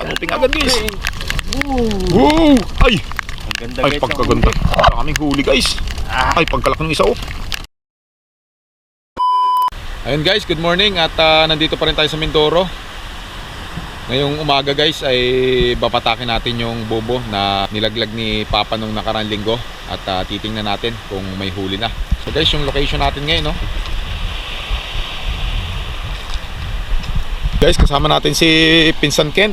Kanuping agad guys. Woo! Ay! Ang ganda Ay, guys. ang pagkaganda. Wala kaming huli guys. Ah. Ay, pagkalak ng isa oh. Ayun guys, good morning at ah, nandito pa rin tayo sa Mindoro. Ngayong umaga guys ay babatakin natin yung bobo na nilaglag ni Papa nung nakarang linggo at ah, titingnan natin kung may huli na. So guys, yung location natin ngayon no. Guys, kasama natin si Pinsan Kent.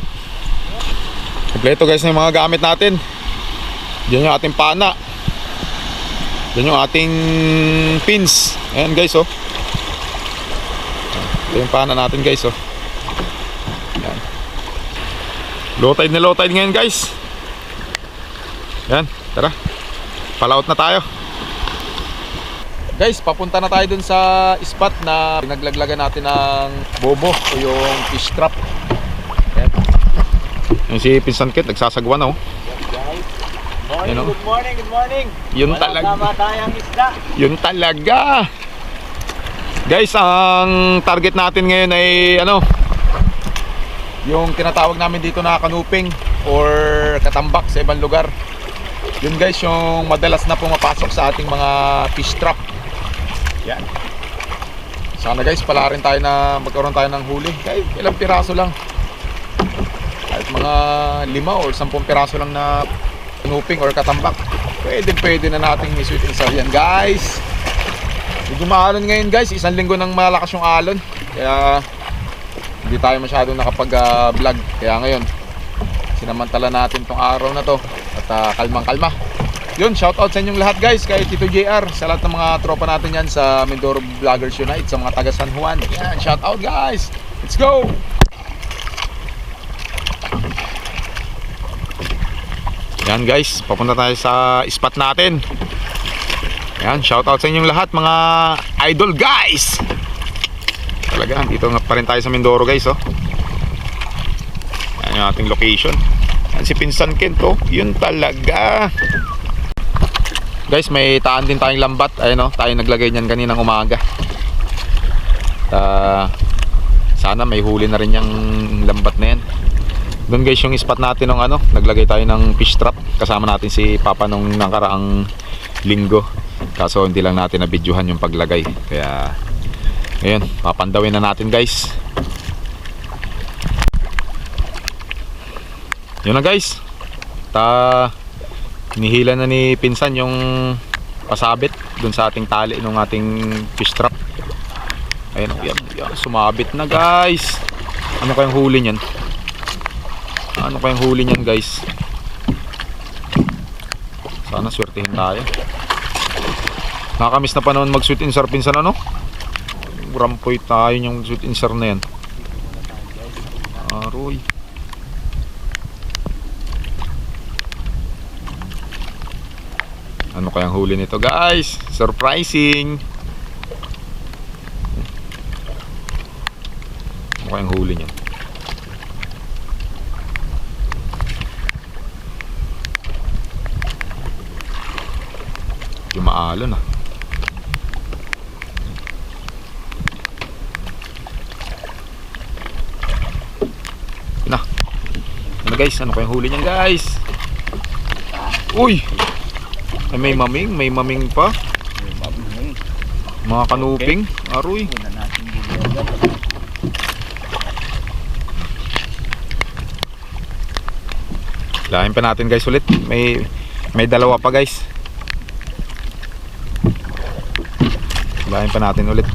Kompleto guys na yung mga gamit natin. Diyan yung ating pana. Diyan yung ating pins. Ayan guys oh. Ito yung pana natin guys oh. Ayan. Low tide na low tide ngayon guys. Yan, tara. Palaot na tayo. Guys, papunta na tayo dun sa spot na pinaglaglagan natin ng bobo o yung fish trap. Yung si Pinsan Kit, nagsasagwa na oh. Guys. Morning, Yun, oh. good morning, good morning. Yun Walang talaga. tama isda. Yun talaga. Guys, ang target natin ngayon ay ano? Yung tinatawag namin dito na kanuping or katambak sa ibang lugar. Yun guys, yung madalas na pumapasok sa ating mga fish trap. Yan. Sana guys, pala rin tayo na magkaroon tayo ng huli. Kahit ilang piraso lang. Mga lima or sampung piraso lang na kanuping or katambak. Pwede, pwede na nating i-sweet and yan guys. Medyo ngayon guys, isang linggo nang malakas yung alon. Kaya hindi tayo masyadong nakapag-vlog. Kaya ngayon, sinamantala natin tong araw na to at ah, kalmang-kalma. Yun, shoutout sa inyong lahat guys, kay Tito JR, sa lahat ng mga tropa natin yan sa Mindoro Vloggers Unite, sa mga taga San Juan. Yan, shoutout guys! Let's go! Yan guys, papunta tayo sa spot natin. Yan, shoutout sa inyong lahat mga idol guys. Talaga, dito nga pa rin tayo sa Mindoro guys, oh. Yan yung ating location. Yan si Pinsan Kent, oh. Yun talaga. Guys, may taan din tayong lambat. Ayun, oh. Tayo naglagay niyan kaninang umaga. Ah, sana may huli na rin yung lambat na yan. Doon guys yung spot natin ng ano, naglagay tayo ng fish trap. Kasama natin si Papa nung nakaraang linggo. Kaso hindi lang natin na-videohan yung paglagay. Kaya ngayon, papandawin na natin guys. Yun na guys. Ta nihila na ni Pinsan yung pasabit dun sa ating tali ng ating fish trap. Ayun, yan, yan, sumabit na guys. Ano kayang huli niyan? Ano kayang huli niyan guys? Sana swertihin tayo. Nakakamiss na panahon mag sweet and sour pinsan ano? Rampoy tayo yung sweet and sour na yan. Aroy. Ano kayang huli nito guys? Surprising! Ano kayang huli niyan? Yung maalon ah. Yun. Ano guys? Ano kayang huli niyan guys? Uy! Ay, may maming, may maming pa. Mga kanuping. Aroy. Muna natin. Lahin pa natin guys ulit. May may dalawa pa guys. Lahin pa natin ulit.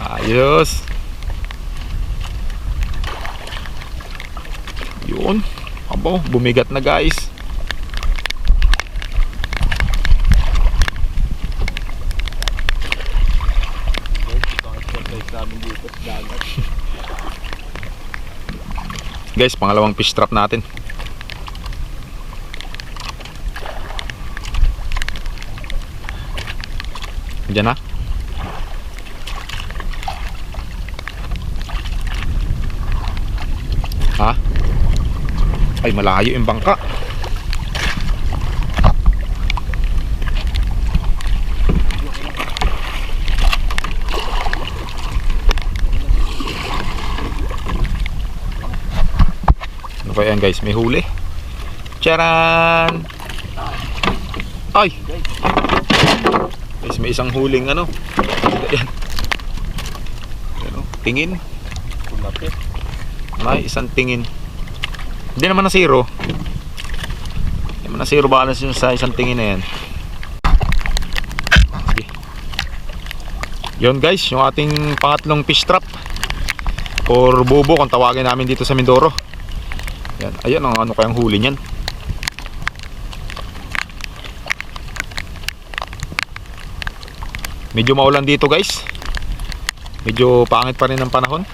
Ayos. Yun. Abo, bumigat na guys. Guys, ito ang exercise namin เดี๋ยวนะ Ha? Ay, malayo yung bangka. Ano ba yan guys? May huli. Charan! Ay! Guys, may isang huling ano. Ayan. Ayan, oh, tingin. Kumapit. May isang tingin. Hindi naman na zero. Hindi naman na zero balance yun sa isang tingin na yan. Yun guys, yung ating pangatlong fish trap. Or bobo kung tawagin namin dito sa Mindoro. Yan, ayan ang ano kayang huli niyan. Medyo maulan dito guys. Medyo pangit pa rin ang panahon.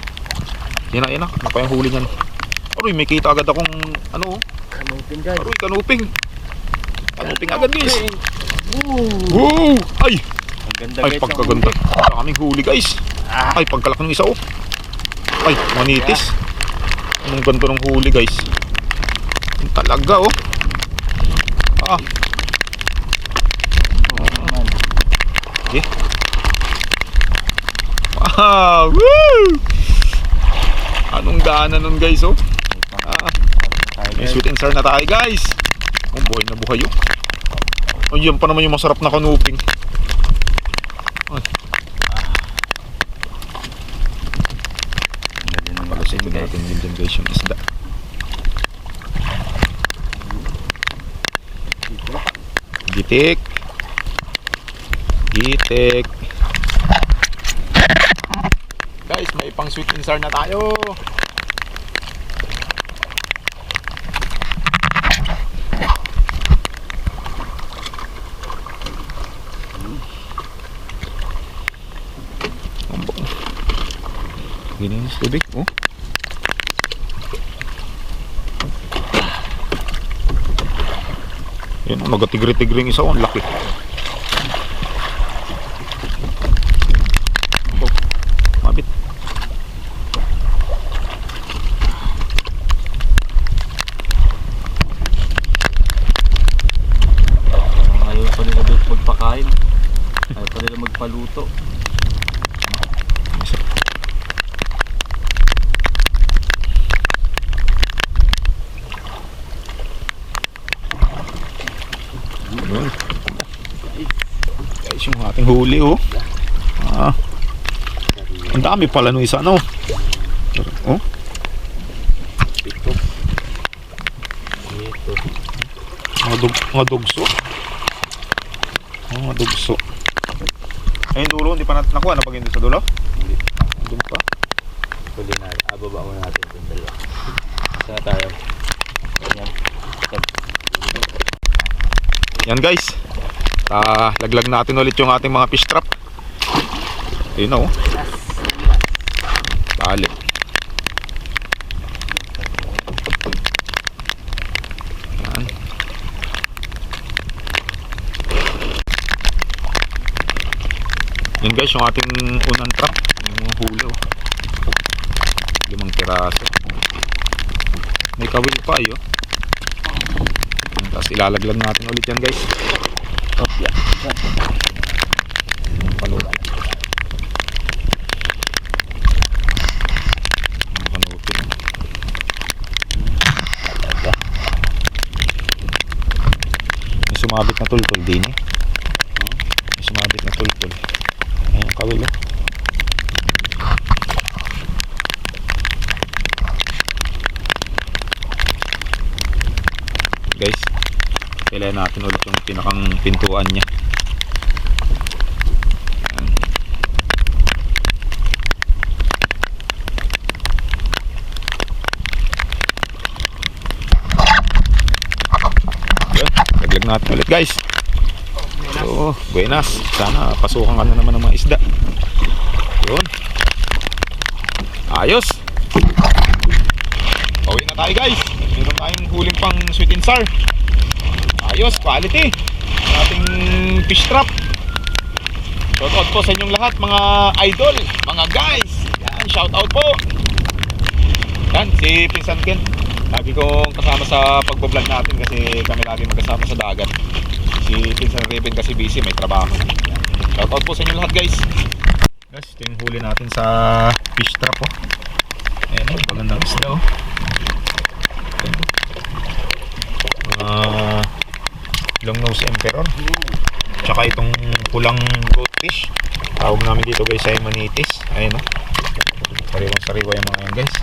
Yan na, yan na. Ano pa yung huli niyan? Aroy, may kita agad akong ano oh. Kanupin guys. Aroy, kanuping. Kanuping agad guys. Woo! Ay! Ang ganda Ay, pagkaganda. kaming huli guys. Ah, Ay, pagkalak ng isa oh. Ay, manitis. Anong ganito ng huli guys. Talaga oh. Ah, naman. okay. Wow! Woo! Anong daanan nun guys oh. Ah. May sweet and sour na tayo guys. Oh, buhay na buhay oh. Ay, yan pa naman yung masarap na kanuping. Naman Palusin natin, natin din guys yung isda. Gitik. Gitik. Guys, may pang sweet and sour na tayo. Gini yung tubig, oh. Yan, nagatigri-tigri yung isa, oh, laki. Isa. Yun. Guys, yung ating huli oh. Ah, ang dami pala nung isa no. Oh, Pito. Dito. mga, dug mga dugso. Oh, mga dugso. Ayun dulo, hindi pa natin nakuha. Napag sa dulo? Hindi. Doon pa. Huli na. Ababa mo natin itong dalawa. Saan na tayo? Yan. Yan. Yan guys. Ah, laglag natin ulit yung ating mga fish trap. Ayun na oh. Tali. Yan. Yan guys, yung ating unang trap. Yung huli oh. Limang piraso. May kawil pa ayo. Tapos ilalaglag natin ulit yan guys. Oh, yeah. May sumabit na tultol din eh. May sumabit na tultol. Ayun yung kawil oh. Guys, kailangan natin ulit yung pinakang pintuan niya. Ayan. Yun, laglag natin ulit guys. So, buenas. Sana pasukan ka na naman ng mga isda. Yun. Ayos. Pauwi na tayo guys. Meron tayong huling pang sweet and sour. Ayos, quality. Ating fish trap. Shout out po sa inyong lahat mga idol, mga guys. Yan, shout out po. Yan, si Pinsan Ken. Lagi kong kasama sa pagbablog natin kasi kami lagi magkasama sa dagat. Si Pinsan Raven kasi busy, may trabaho. Yan. Shout out po sa inyong lahat guys. Guys, ito yung huli natin sa fish trap oh. Ayan oh, magandang isda oh. Ayan, long nose emperor. Tsaka itong pulang goldfish. Tawag namin dito guys ay manitis. Ayun o. Sariwang sariwa yung mga yan guys.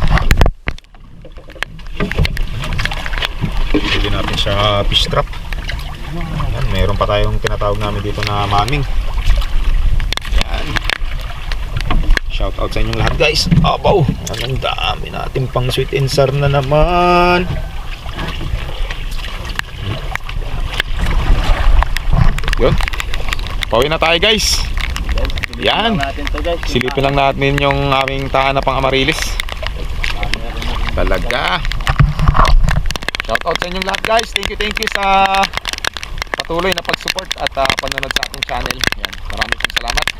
Pwede natin sa fish trap. Yan, meron pa tayong tinatawag namin dito na maming. Yan. Shout out sa inyong lahat guys. Abaw! Ang dami natin pang sweet and sour na naman. Yun. Pauwi na tayo guys. Yan. Silipin lang natin yung aming tahan na pang Amarilis. Talaga. Shout out sa inyong lahat guys. Thank you, thank you sa patuloy na pag-support at ah, panonood sa ating channel. Yan. Maraming salamat.